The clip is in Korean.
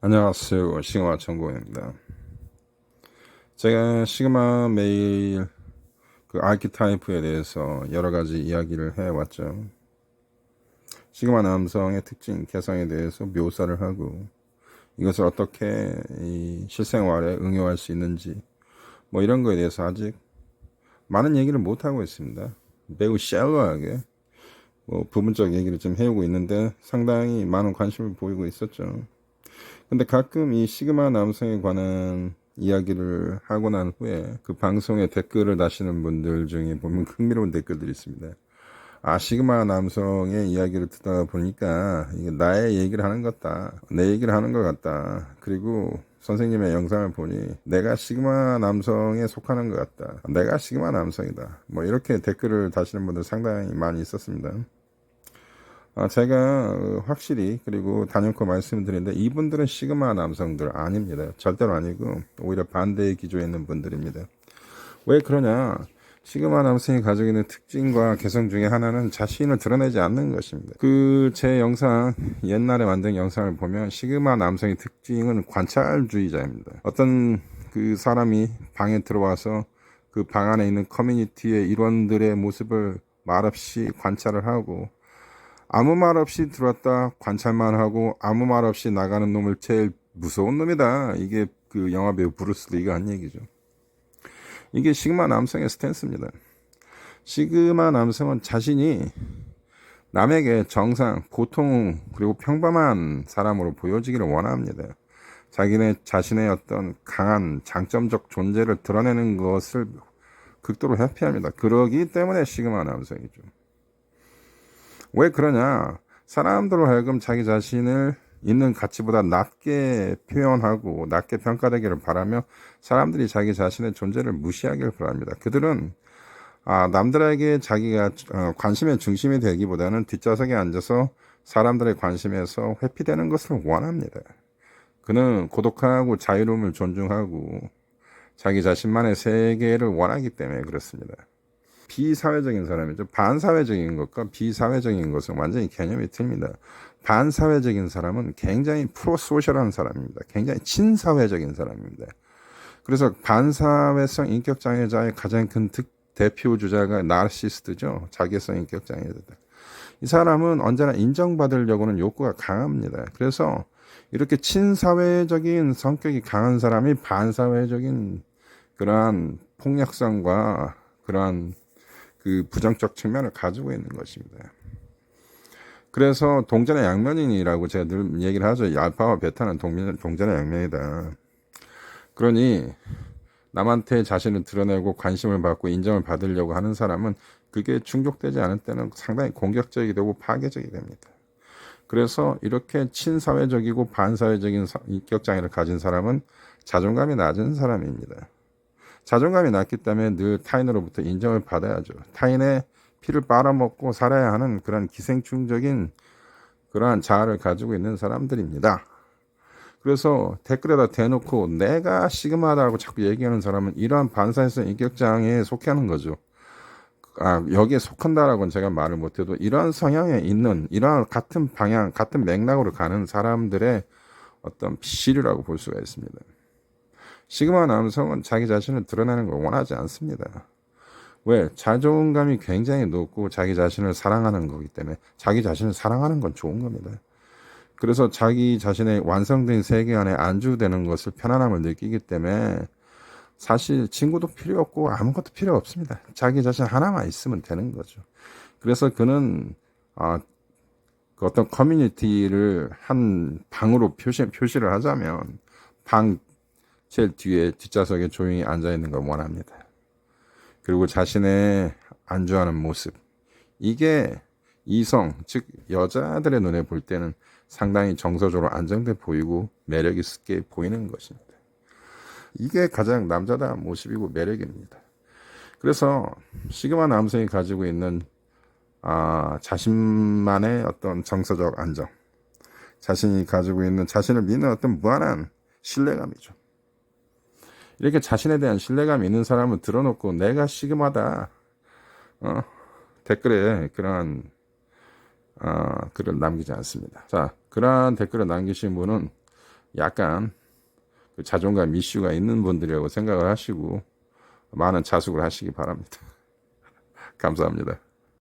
안녕하세요. 시그마 천공입니다. 제가 시그마 메일 그 아키타이프에 대해서 여러 가지 이야기를 해왔죠. 시그마 남성의 특징, 개성에 대해서 묘사를 하고 이것을 어떻게 이 실생활에 응용할 수 있는지 뭐 이런 거에 대해서 아직 많은 얘기를 못 하고 있습니다. 매우 샬로하게 뭐 부분적 얘기를 좀 해오고 있는데 상당히 많은 관심을 보이고 있었죠. 근데 가끔 이 시그마 남성에 관한 이야기를 하고 난 후에 그 방송에 댓글을 다시는 분들 중에 보면 흥미로운 댓글들이 있습니다. 아, 시그마 남성의 이야기를 듣다 보니까 이게 나의 얘기를 하는 것 같다. 내 얘기를 하는 것 같다. 그리고 선생님의 영상을 보니 내가 시그마 남성에 속하는 것 같다. 내가 시그마 남성이다. 뭐 이렇게 댓글을 다시는 분들 상당히 많이 있었습니다. 아, 제가 어, 확실히 그리고 단연코 말씀드리는데 이분들은 시그마 남성들 아닙니다. 절대로 아니고 오히려 반대의 기조에 있는 분들입니다. 왜 그러냐? 시그마 남성이 가지고 있는 특징과 개성 중에 하나는 자신을 드러내지 않는 것입니다. 그 제 영상 옛날에 만든 영상을 보면 시그마 남성의 특징은 관찰주의자입니다. 어떤 그 사람이 방에 들어와서 그 방 안에 있는 커뮤니티의 일원들의 모습을 말없이 관찰을 하고 아무 말 없이 들어왔다 관찰만 하고 아무 말 없이 나가는 놈을 제일 무서운 놈이다. 이게 그 영화 배우 브루스 리가 한 얘기죠. 이게 시그마 남성의 스탠스입니다. 시그마 남성은 자신이 남에게 정상, 보통 그리고 평범한 사람으로 보여지기를 원합니다. 자기네 자신의 어떤 강한 장점적 존재를 드러내는 것을 극도로 회피합니다. 그러기 때문에 시그마 남성이죠. 왜 그러냐? 사람들로 하여금 자기 자신을 있는 가치보다 낮게 표현하고 낮게 평가되기를 바라며 사람들이 자기 자신의 존재를 무시하기를 바랍니다. 그들은 아, 남들에게 자기가 어, 관심의 중심이 되기보다는 뒷좌석에 앉아서 사람들의 관심에서 회피되는 것을 원합니다. 그는 고독하고 자유로움을 존중하고 자기 자신만의 세계를 원하기 때문에 그렇습니다. 비사회적인 사람이죠. 반사회적인 것과 비사회적인 것은 완전히 개념이 틀립니다. 반사회적인 사람은 굉장히 프로소셜한 사람입니다. 굉장히 친사회적인 사람입니다. 그래서 반사회성 인격장애자의 가장 큰 특, 대표 주자가 나르시스트죠. 자기성 인격장애자다. 이 사람은 언제나 인정받으려고는 욕구가 강합니다. 그래서 이렇게 친사회적인 성격이 강한 사람이 반사회적인 그러한 폭력성과 그러한 그 부정적 측면을 가지고 있는 것입니다. 그래서 동전의 양면이라고 제가 늘 얘기를 하죠. 알파와 베타는 동전의 양면이다. 그러니 남한테 자신을 드러내고 관심을 받고 인정을 받으려고 하는 사람은 그게 충족되지 않을 때는 상당히 공격적이 되고 파괴적이 됩니다. 그래서 이렇게 친사회적이고 반사회적인 인격장애를 가진 사람은 자존감이 낮은 사람입니다. 자존감이 낮기 때문에 늘 타인으로부터 인정을 받아야죠. 타인의 피를 빨아먹고 살아야 하는 그런 기생충적인 그러한 자아를 가지고 있는 사람들입니다. 그래서 댓글에다 대놓고 내가 시그마다라고 자꾸 얘기하는 사람은 이러한 반사회성 인격장애에 속하는 거죠. 아, 여기에 속한다라고는 제가 말을 못해도 이러한 성향에 있는 이러한 같은 방향, 같은 맥락으로 가는 사람들의 어떤 시류라고 볼 수가 있습니다. 시그마 남성은 자기 자신을 드러내는 걸 원하지 않습니다. 왜? 자존감이 굉장히 높고 자기 자신을 사랑하는 거기 때문에 자기 자신을 사랑하는 건 좋은 겁니다. 그래서 자기 자신의 완성된 세계 안에 안주되는 것을 편안함을 느끼기 때문에 사실 친구도 필요 없고 아무것도 필요 없습니다. 자기 자신 하나만 있으면 되는 거죠. 그래서 그는 아, 그 어떤 커뮤니티를 한 방으로 표시, 표시를 하자면 방 제일 뒤에 뒷좌석에 조용히 앉아 있는 걸 원합니다. 그리고 자신의 안주하는 모습. 이게 이성, 즉 여자들의 눈에 볼 때는 상당히 정서적으로 안정돼 보이고 매력 있게 보이는 것입니다. 이게 가장 남자다운 모습이고 매력입니다. 그래서 시그마 남성이 가지고 있는 아, 자신만의 어떤 정서적 안정, 자신이 가지고 있는 자신을 믿는 어떤 무한한 신뢰감이죠. 이렇게 자신에 대한 신뢰감 있는 사람을 들어놓고 내가 시그마다 어, 댓글에 그러한 어, 글을 남기지 않습니다. 자, 그러한 댓글을 남기신 분은 약간 그 자존감 이슈가 있는 분들이라고 생각을 하시고 많은 자숙을 하시기 바랍니다. 감사합니다.